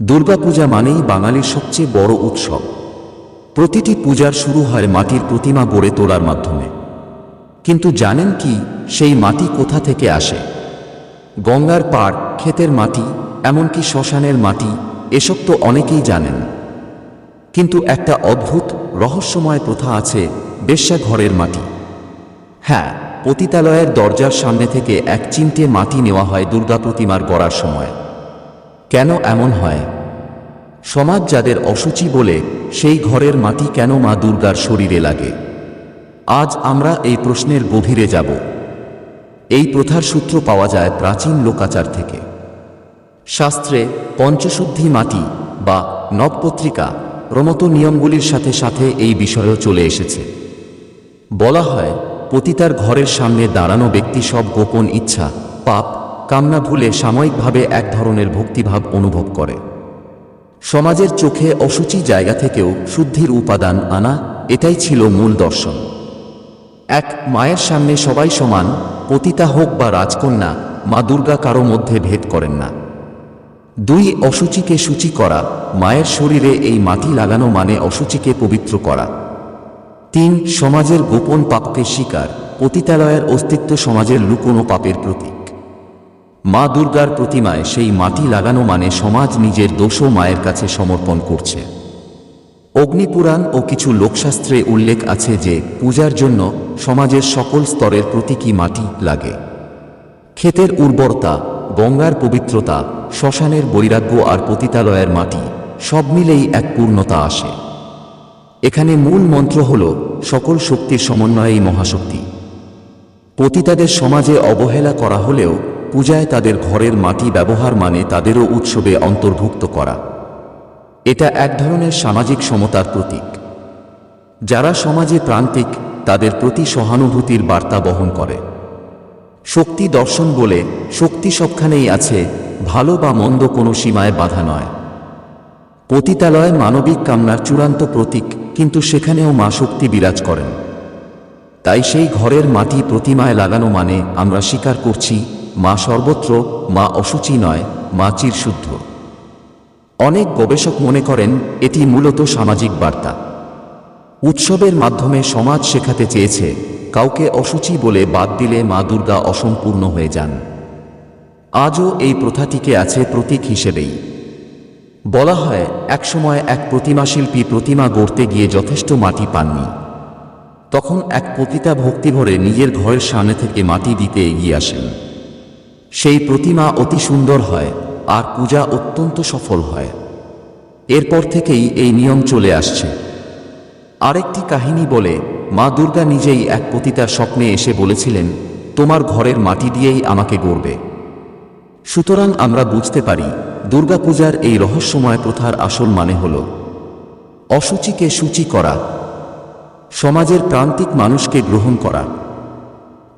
দুর্গাপূজা মানেই বাঙালির সবচেয়ে বড় উৎসব। প্রতিটি পূজার শুরু হয় মাটির প্রতিমা গড়ে তোলার মাধ্যমে। কিন্তু জানেন কি সেই মাটি কোথা থেকে আসে? গঙ্গার পাড় ক্ষেতের মাটি, এমনকি শ্মশানের মাটি, এসব তো অনেকেই জানেন। কিন্তু একটা অদ্ভুত, রহস্যময় প্রথা আছে বেশ্যা ঘরের মাটি। হ্যাঁ পতিতালয়ের দরজার সামনে থেকে এক চিমটে মাটি নেওয়া হয় দুর্গা প্রতিমার গড়ার সময়। কেন এমন হয়? সমাজ যাদের অসুচি বলে, সেই ঘরের মাটি কেন মা দুর্গার শরীরে লাগে? আজ আমরা এই প্রশ্নের গভীরে যাব। এই প্রথার সূত্র পাওয়া যায় প্রাচীন লোকাচার থেকে। শাস্ত্রে পঞ্চশুদ্ধি মাটি বা নবপত্রিকা প্রমত নিয়মগুলির সাথে সাথে এই বিষয়ও চলে এসেছে। বলা হয়, পতিতার ঘরের সামনে দাঁড়ানো ব্যক্তি সব গোপন ইচ্ছা, পাপ কামনা ভুলে সাময়িকভাবে এক ধরনের ভক্তিভাব অনুভব করে। সমাজের চোখে অসুচি জায়গা থেকেও শুদ্ধির উপাদান আনা, এটাই ছিল মূল দর্শন। এক মায়ের সামনে সবাই সমান, পতিতা হোক বা রাজকন্যা, মা দুর্গা কারও মধ্যে ভেদ করেন না। দুই অসুচিকে সূচি করা, মায়ের শরীরে এই মাটি লাগানো মানে অসুচিকে পবিত্র করা। তিন, সমাজের গোপন পাপকে শিকার পতিতালয়ের অস্তিত্ব সমাজের লুকোনো পাপের প্রতীক। মা দুর্গার প্রতিমায় সেই মাটি লাগানো মানে সমাজ নিজের দোষও মায়ের কাছে সমর্পণ করছে। অগ্নিপুরাণ ও কিছু লোকশাস্ত্রে উল্লেখ আছে যে, পূজার জন্য সমাজের সকল স্তরের প্রতীকী মাটি লাগে? ক্ষেতের উর্বরতা, গঙ্গার পবিত্রতা, শ্মশানের বৈরাগ্য আর পতিতালয়ের মাটি, সব মিলেই এক পূর্ণতা আসে। এখানে মূল মন্ত্র হল, সকল শক্তির সমন্বয়েই মহাশক্তি। পতিতাদের সমাজে অবহেলা করা হলেও পূজায় তাদের ঘরের মাটি ব্যবহার মানে তাদেরও উৎসবে অন্তর্ভুক্ত করা। এটা এক ধরনের সামাজিক সমতার প্রতীক। যারা সমাজে প্রান্তিক, তাদের প্রতি সহানুভূতির বার্তা বহন করে। শক্তি দর্শন বলে শক্তি সবখানেই আছে, ভালো বা মন্দ কোনো সীমায় বাধা নয়। পতিতালয় মানবিক কামনার চূড়ান্ত প্রতীক, কিন্তু সেখানেও মা শক্তি বিরাজ করেন। তাই সেই ঘরের মাটি প্রতিমায় লাগানো মানে আমরা স্বীকার করছি মা সর্বত্র, মা অসুচি নয়, মা চিরশুদ্ধ। অনেক গবেষক মনে করেন এটি মূলত সামাজিক বার্তা। উৎসবের মাধ্যমে সমাজ শেখাতে চেয়েছে, কাউকে অসুচি বলে বাদ দিলে মা দুর্গা অসম্পূর্ণ হয়ে যান। আজও এই প্রথাটিকে আছে প্রতীক হিসেবেই। বলা হয়, একসময় এক প্রতিমা শিল্পী প্রতিমা গড়তে গিয়ে যথেষ্ট মাটি পাননি। তখন এক পতিতা ভক্তিভরে নিজের ঘরের সামনে থেকে মাটি দিতে এগিয়ে আসেন। সেই প্রতিমা অতি সুন্দর হয়, আর পূজা অত্যন্ত সফল হয়। এরপর থেকেই এই নিয়ম চলে আসছে। আরেকটি কাহিনী বলে, মা দুর্গা নিজেই এক পতিতার স্বপ্নে এসে বলেছিলেন, তোমার ঘরের মাটি দিয়েই আমাকে গড়বে। সুতরাং আমরা বুঝতে পারি দুর্গাপূজার এই রহস্যময় প্রথার আসল মানে হল, অসুচিকে সূচি করা, সমাজের প্রান্তিক মানুষকে গ্রহণ করা।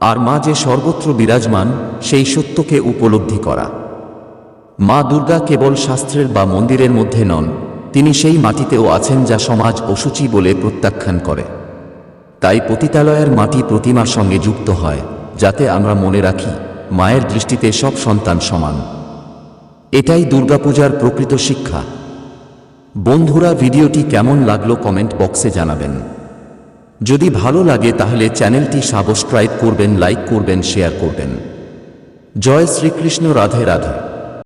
আর মা যে সর্বত্র বিরাজমান, সেই সত্যকে উপলব্ধি করা। মা দুর্গা কেবল শাস্ত্রের বা মন্দিরের মধ্যে নন, তিনি সেই মাটিতেও আছেন যা সমাজ অসুচি বলে প্রত্যাখ্যান করে। তাই পতিতালয়ের মাটি প্রতিমার সঙ্গে যুক্ত হয়, যাতে আমরা মনে রাখি, মায়ের দৃষ্টিতে সব সন্তান সমান। এটাই দুর্গাপূজার প্রকৃত শিক্ষা। বন্ধুরা, ভিডিওটি কেমন লাগল কমেন্ট বক্সে জানাবেন। যদি ভালো লাগে তাহলে চ্যানেলটি সাবস্ক্রাইব করবেন, লাইক করবেন, শেয়ার করবেন। জয় শ্রীকৃষ্ণ, রাধে রাধে।